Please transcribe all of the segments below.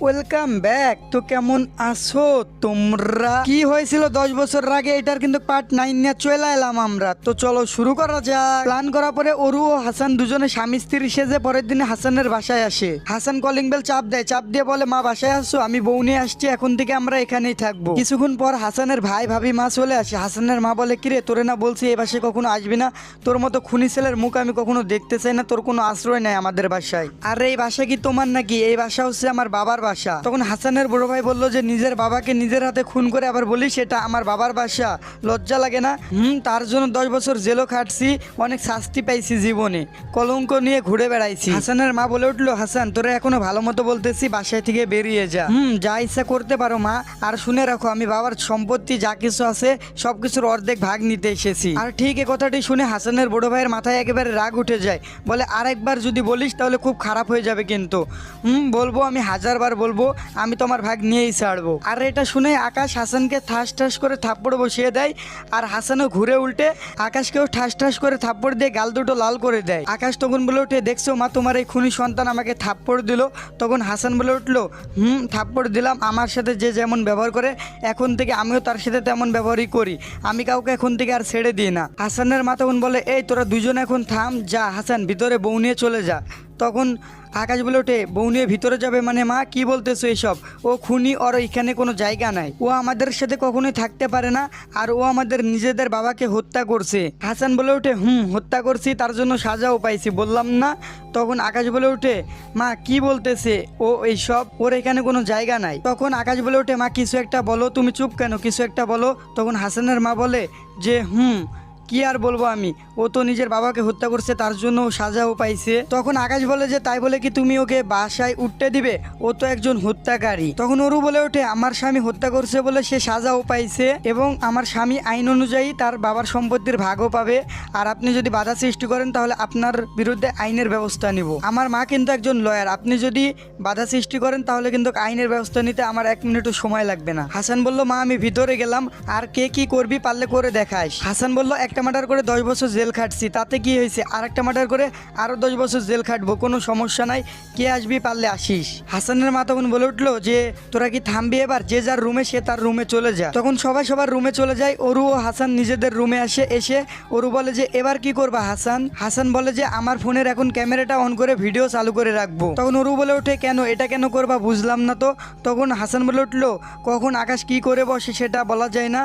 Welcome back তো কেমন আছো তোমরা? কি হয়েছিল দশ বছর আগে? এটার কিন্তু পার্ট নাইন নিয়ে চলে এলাম আমরা। তো চলো শুরু করা যাক। প্ল্যান করার পরে অরু ও হাসান দুজনে স্বামী স্ত্রী সেজে পরের দিনে হাসানের বাসায় আসে। হাসান কলিং বেল চাপ দেয়। চাপ দিয়ে বলে, মা, বাসায় আসছো? আমি বউ নিয়ে আসছি। এখন থেকে আমরা এখানেই থাকব। কিছুক্ষণ পর হাসানের ভাই ভাবি মা চলে আসে। হাসানের মা বলে, কিরে, তোরে না বলছি এই বাসায় কখনো আসবি না? তোর মতো খুনি ছেলের মুখ আমি কখনো দেখতে চাই না। তোর কোনো আশ্রয় নেই আমাদের বাসায়। আর, এই বাসা কি তোমার নাকি? এই বাসা হচ্ছে আমার বাবার বাসা। তখন হাসানের বড় ভাই বলল যে, নিজের বাবাকে নিজের হাতে খুন করে আবার বলি, সেটা আমার বাবার বাসা। লজ্জা লাগে না? হুম, তার জন্য দশ বছর জেলও খাটছি, অনেক শাস্তি পাইছি জীবনে। কলঙ্ক নিয়ে ঘুরে বেড়াইছি। হাসানের মা বলে উঠল, হাসান, তোরা এখনও ভালো মতো বলতেছি, বাসায় থেকে বেরিয়ে যা। হুম, যা ইচ্ছা করতে পারো মা, আর শুনে রাখো, আমি বাবার সম্পত্তি, যা কিছু আছে, সবকিছুর অর্ধেক ভাগ নিতে এসেছি। আর ঠিক এ কথাটি শুনে হাসানের বড় ভাইয়ের মাথায় একেবারে রাগ উঠে যায়। বলে, আরেকবার যদি বলিস, তাহলে খুব খারাপ হয়ে যাবে কিন্তু। হুম, বলব আমি হাজারবার বলব, আমি তোমার ভাগ নিয়েই ছাড়বো। আর এটা শুনে আকাশ হাসানকে ঠাস ঠাস করে থাপ্পড় বসিয়ে দেয়, আর হাসানও ঘুরে উল্টে আকাশকেও ঠাস ঠাস করে থাপ্পড় দিয়ে গাল দুটো লাল করে দেয়। আকাশ তখন বলে উঠে দেখছ মা, তোমার এই খুনি সন্তান আমাকে থাপ্পড় দিল। তখন হাসান বলে উঠল, হুম, থাপ্পড় দিলাম, আমার সাথে যে যেমন ব্যবহার করে, এখন থেকে আমিও তার সাথে তেমন ব্যবহারই করি। আমি কাউকে এখন থেকে আর ছেড়ে দিই না। হাসানের মা তখন বলে, এই, তোরা দুজন এখন থাম, যা, হাসান, ভিতরে বউ নিয়ে চলে যা। তখন আকাশ বলে ওঠে, বউ নিয়ে ভিতরে যাবে মানে মা? কি বলতেছো এসব? ও খুনি, ওর এখানে কোনো জায়গা নাই। ও আমাদের সাথে কখনোই থাকতে পারে না, আর ও আমাদের নিজেদের বাবাকে হত্যা করছে। হাসান বলে ওঠে, হুম, হত্যা করছি, তার জন্য সাজাও পাইছি। বললাম, না। তখন আকাশ বলে ওঠে, মা, কি বলতেছে? ও এইসব? ওর এখানে কোনো জায়গা নাই। তখন আকাশ বলে ওঠে, মা, কিছু একটা বলো, তুমি চুপ কেন? কিছু একটা বলো। তখন হাসানের মা বলে যে, হুম। কি আর বলব আমি? ও তো নিজের বাবাকে হত্যা করছে, তার জন্য সাজাও পাইছে। তখন আকাশ বলে যে, তাই বলে কি তুমি ওকে বাসায় উঠতে দিবে? ও তো একজন হত্যাকারী। তখন ওরু বলে ওঠে, আমার স্বামী হত্যা করছে বলে সে সাজাও পাইছে এবং আমার স্বামী আইন অনুযায়ী তার বাবার সম্পত্তির ভাগও পাবে। আর আপনি যদি বাধা সৃষ্টি করেন, তাহলে আপনার বিরুদ্ধে আইনের ব্যবস্থা নিব। আমার মা কিন্তু একজন লয়ার। আপনি যদি বাধা সৃষ্টি করেন, তাহলে কিন্তু আইনের ব্যবস্থা নিতে আমার এক মিনিটও সময় লাগবে না। হাসান বলল, মা, আমি ভিতরে গেলাম। আর কে কি করবি পারলে করে দেখাইস হাসান বলল একটা মার্ডার করে দশ বছর জেল খাটছি, তাতে কি হয়েছে? আর একটা মার্ডার করে আরও দশ বছর জেল খাটবো, কোনো সমস্যা নাই। কে আসবি পারলে আসিস। হাসানের মা তখন বলে উঠল যে, তোরা কি থামবি এবার? যে যার রুমে, সে তার রুমে চলে যা। তখন সবাই সবার রুমে চলে যায়। অরু ও হাসান নিজেদের রুমে আসে, এসে অরু বলে যে, এবার কি করবা হাসান? হাসান বলে যে, আমার ফোনের এখন ক্যামেরাটা অন করে ভিডিও চালু করে রাখব। তখন অরু বলে ওঠে, কেন? এটা কেন করবা? বুঝলাম না তো। তখন হাসান বলে উঠল, কখন আকাশ কি করে বসে সেটা বলা যায় না।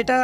এটা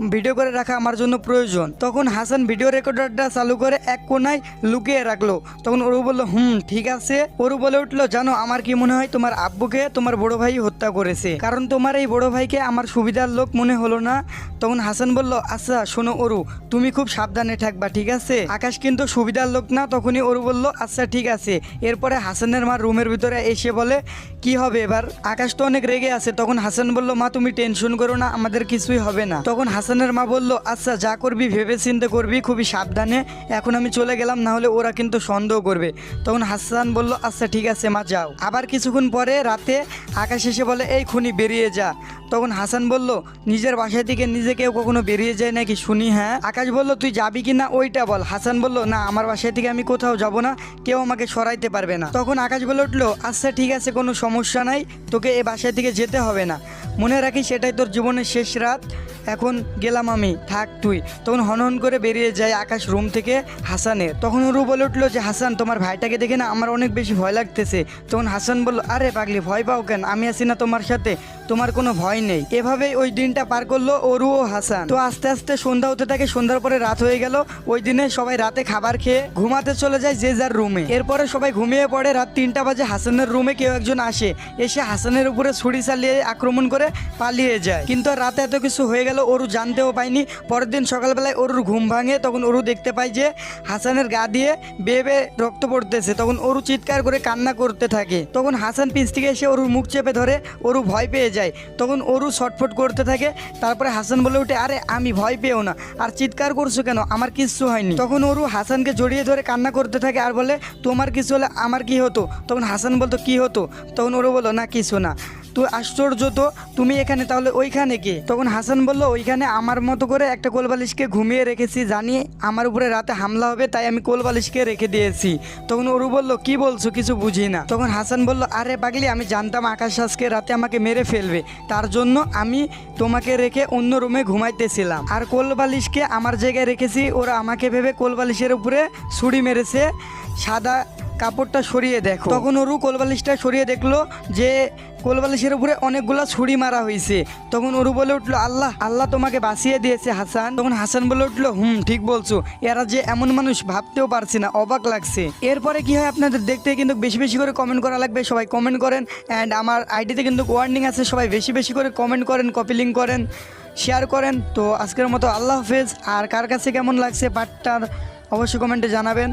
ভিডিও করে রাখা আমার জন্য প্রয়োজন। তখন হাসান ভিডিও রেকর্ডারটা চালু করে এক কোনায় লুকিয়ে রাখল। তখন ওরু বলল, হুম, ঠিক আছে। ওরু বলে উঠল, জানো, আমার কি মনে হয়, তোমার আব্বুকে তোমার বড় ভাই হত্যা করেছে। কারণ তোমার এই বড় ভাইকে আমার সুবিধার লোক মনে হলো না। তখন হাসান বলল আচ্ছা শোনো ওরু তুমি খুব সাবধানে থাকবা, ঠিক আছে? আকাশ কিন্তু সুবিধার লোক না, তখনই ওরু বলল আচ্ছা ঠিক আছে। এরপরে হাসানের মা রুমের ভিতরে এসে বলে, কি হবে এবার? আকাশ তো অনেক রেগে আছে। তখন হাসান বলল, মা, তুমি টেনশন করো না, আমাদের কিছুই হবে না। তখন হাসানের মা বলল আচ্ছা যা করবি ভেবে চিন্তে করবি, খুবই সাবধানে। এখন আমি চলে গেলাম না হলে ওরা কিন্তু সন্দেহ করবে। তখন হাসান বলল আচ্ছা ঠিক আছে, মা, যাও। আবার কিছুক্ষণ পরে রাতে আকাশ এসে বলে, এই খুনি, বেরিয়ে যা। তখন হাসান বলল, নিজের বাসা থেকে নিজে কেউ কখনো বেরিয়ে যায় নাকি? শুনি হ্যাঁ। আকাশ বলল, তুই যাবি কি না ওইটা বল। হাসান বলল, না, আমার বাসা থেকে আমি কোথাও যাব না, কেউ আমাকে সরাইতে পারবে না। তখন আকাশ বলে উঠল আচ্ছা ঠিক আছে, কোনো সমস্যা নাই, তোকে এ বাসা থেকে যেতে হবে না। মনে রাখিস সেটাই তোর জীবনের শেষ রাত। এখন গেলাম আমি, থাক তুই। তখন হনহন করে বেরিয়ে যায় আকাশ রুম থেকে হাসানের তখন ওরু বলে উঠল যে, হাসান, তোমার ভাইটাকে দেখে না আমার অনেক বেশি ভয় লাগতেছে। তখন হাসান বলল, আরে পাগলি, ভয় পাও কেন? আমি আছি না তোমার সাথে। তোমার কোনো ভয় নেই। এভাবেই ওই দিনটা পার করল অরু ও হাসান। তো আস্তে আস্তে সন্ধ্যা হতে থাকে, সন্ধ্যার পরে রাত হয়ে গেল। ওই দিনে সবাই রাতে খাবার খেয়ে ঘুমাতে চলে যায় যে যার রুমে। এরপরে সবাই ঘুমিয়ে পড়ে, রাত তিনটা বাজে হাসানের রুমে কেউ একজন আসে। এসে হাসানের উপরে ছুরি চালিয়ে আক্রমণ করে পালিয়ে যায়। কিন্তু রাতে এত কিছু হয়ে গেল ওরু জানতেও পায়নি। পরের দিন সকালবেলায় ওরুর ঘুম ভাঙে, তখন ওরু দেখতে পায় যে হাসানের গা দিয়ে বেয়ে বেয়ে রক্ত পড়তেছে। তখন ওরু চিৎকার করে কান্না করতে থাকে। তখন হাসান পিছ থেকে এসে ওরুর মুখ চেপে ধরে ওরু ভয় পেয়ে যায়। তখন ওরু ছটফট করতে থাকে। তারপরে হাসান বলে উঠে, আরে, আমি ভয় পেও না। আর চিৎকার করছ কেন? আমার কিচ্ছু হয়নি। তখন ওরু হাসানকে জড়িয়ে ধরে কান্না করতে থাকে আর বলে, তোমার কিছু হলে আমার কি হতো? তখন হাসান বলতো, কি হতো? তখন ওরু বলো না, কিছু না। তুই আশ্চর্য তো, তুমি এখানে, তাহলে ওইখানে কে? তখন হাসান বলল, ওইখানে আমার মতো করে একটা কোলবালিশকে ঘুমিয়ে রেখেছি, জানি আমার উপরে রাতে হামলা হবে, তাই আমি কোলবালিশকে রেখে দিয়েছি। তখন ওরু বলল, কি বলছো, কিছু বুঝি না। তখন হাসান বলল, আরে পাগলি, আমি জানতাম আকাশ আজকে রাতে আমাকে মেরে ফেলবে, তার জন্য আমি তোমাকে রেখে অন্য রুমে ঘুমাইতেছিলাম। আর কোলবালিশকে আমার জায়গায় রেখেছি, ওরা আমাকে ভেবে কোলবালিশের উপরে ছুরি মেরেছে, সাদা কাপড়টা সরিয়ে দেখো। তখন ওরু কোলবালিশটা সরিয়ে দেখল যে কোলবালিশের উপরে অনেকগুলো ছুরি মারা হয়েছে তখন ওরু বলে উঠল, আল্লাহ আল্লাহ তোমাকে বাঁচিয়ে দিয়েছে হাসান। তখন হাসান বলে উঠল, হুম, ঠিক বলছো। এরা যে এমন মানুষ ভাবতেও পারছি না, অবাক লাগছে। এরপরে কি হয় আপনাদের দেখতে কিন্তু বেশি বেশি করে কমেন্ট করা লাগবে, সবাই কমেন্ট করেন। অ্যান্ড আমার আইডিতে কিন্তু ওয়ার্নিং আছে, সবাই বেশি বেশি করে কমেন্ট করেন কপি লিঙ্ক করেন শেয়ার করেন। তো আজকের মতো আল্লাহ হাফেজ। আর কার কাছে কেমন লাগছে পার্টটার অবশ্যই কমেন্টে জানাবেন।